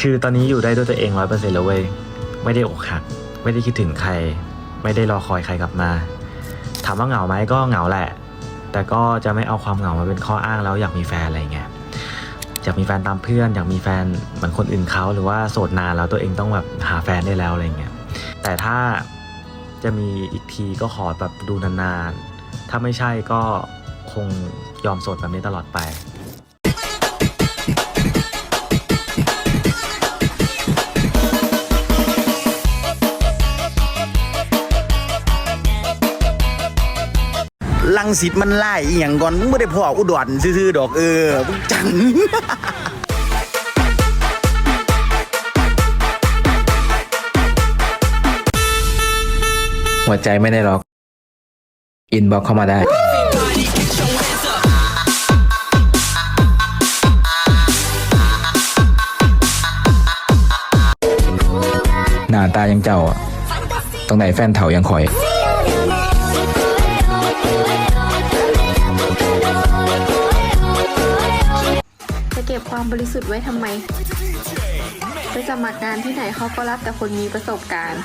คือตอนนี้อยู่ได้ด้วยตัวเองร้อยเปอร์เซ็นต์แล้วเว้ย ไม่ได้อกหัก ไม่ได้คิดถึงใคร ไม่ได้รอคอยใครกลับมา ถามว่าเหงาไหมก็เหงาแหละ แต่ก็จะไม่เอาความเหงามาเป็นข้ออ้างแล้วอยากมีแฟนอะไรเงี้ย อยากมีแฟนตามเพื่อน อยากมีแฟนเหมือนคนอื่นเขาหรือว่าโสดนานแล้วตัวเองต้องแบบหาแฟนได้แล้วอะไรเงี้ย แต่ถ้าจะมีอีกทีก็ขอแบบดูนานๆ ถ้าไม่ใช่ก็คงยอมโสดแบบนี้ตลอดไป ลังสิตมันไล่อีหยังก่อนมึงไม่ได้พ่ออุดรซื่อๆดอกเออมึงจังหัวใจไม่ได้ล็อก อินบ็อกเข้ามาได้ หน้าตายังเจ้า ตรงไหนแฟนเถายังคอย ก็บความบริสุทธิ์ไว้ทำไม ไปสมัครงานที่ไหนเขาก็รับแต่คนมีประสบการณ์